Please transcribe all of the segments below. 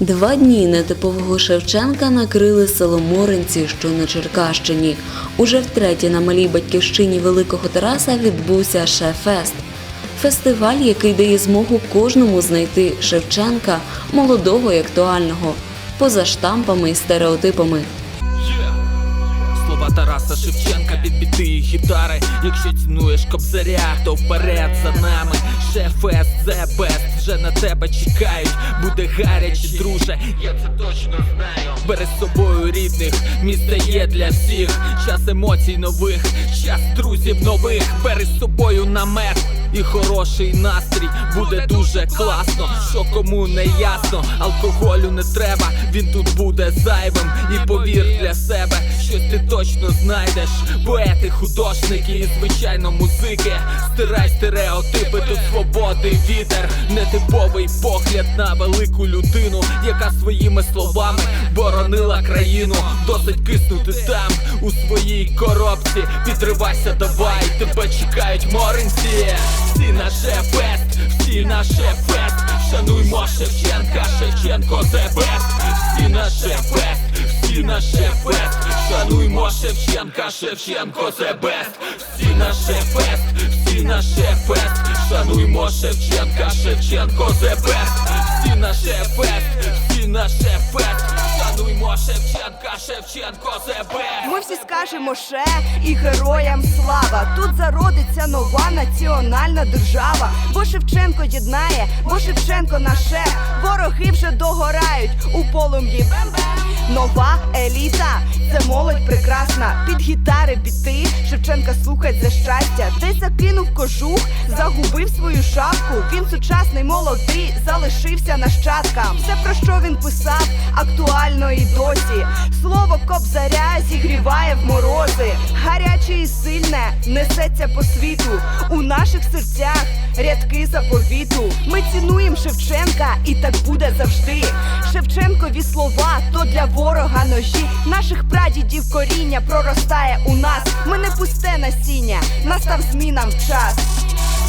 Два дні нетипового Шевченка накрили село Моринці, що на Черкащині. Уже втретє на малій батьківщині Великого Тараса відбувся Шефест. Фестиваль, який дає змогу кожному знайти Шевченка, молодого і актуального, поза штампами і стереотипами. Слова Тараса Шевченка під біти гітари. Якщо цінуєш кобзаря, то вперед за нами. Шефест, best, вже на тебе чекають. Буде гаряче, друже, я це точно знаю. Бери з собою рідних, місце є для всіх. Час емоцій нових, час друзів нових. Бери з собою намет. І хороший настрій буде дуже класно. Що кому не ясно, алкоголю не треба, він тут буде зайвим. І повір для себе, щось ти точно знайдеш. Поети, художники і звичайно музики. Стирай стереотипи, тут свободи вітер. Нетиповий погляд на велику людину, яка своїми словами боронила країну. Досить киснути там у своїй коробці. Підривайся, давай, тебе чекають моринці. Всі наше фест, всі наше фест. Шануймо Шевченка, Шевченко the best. Всі наше фест, всі наше фест. Шануймо Шевченка, Шевченко the best. Всі наше фест, всі наше фест. Шануймо Шевченка, Шевченко the best. Всі наше фест, всі наше фест. Шевченка, Шевченко best. Ми всі скажемо ше і героям слава. Тут зародиться нова національна держава. Бо Шевченко єднає, бо Шевченко наше. Вороги вже догорають у полум'ї. Нова еліта, це молодь прекрасна. Під гітари біти, Шевченка слухать за щастя. Десь закинув кожух, загубив свою шапку. Він сучасний, молодий, залишився нащадкам. Все про що він писав, актуально і досі. Слово кобзаря зігріває в морози. Гаряче і сильне несеться по світу. У наших серцях рядки заповіту. Ми цінуємо Шевченка, і так буде завжди. Шевченкові слова то для ворога ножі. Наших прадідів коріння проростає у нас. Ми не пусте насіння, настав змінам час.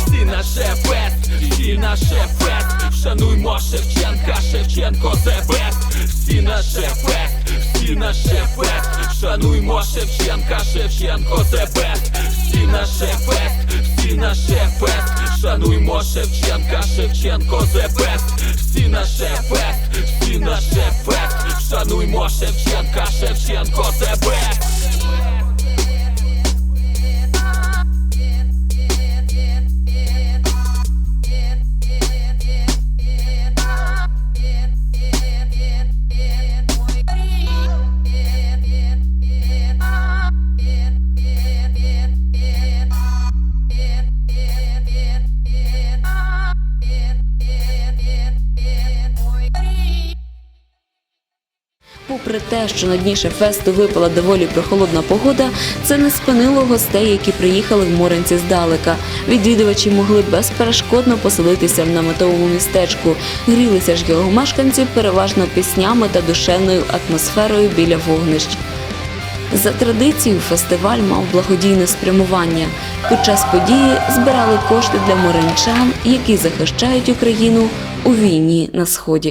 Всі наше фест, всі наше фест, шануймо Шевченка, Шевченко the best. Всі наше фест, всі наше фест, шануймо Шевченка, Шевченко the best. Всі наше фест, всі наше фест, шануймо Шевченка, Шевченко the best. Всі наше фест, всі наше фест, шануймо Шевченка, Шевченко the best. Попри те, що на дні фесту випала доволі прохолодна погода, це не спинило гостей, які приїхали в Моринці здалека. Відвідувачі могли безперешкодно поселитися в наметовому містечку. Грілися ж його мешканці переважно піснями та душевною атмосферою біля вогнищ. За традицією фестиваль мав благодійне спрямування. Під час події збирали кошти для моринчан, які захищають Україну у війні на сході.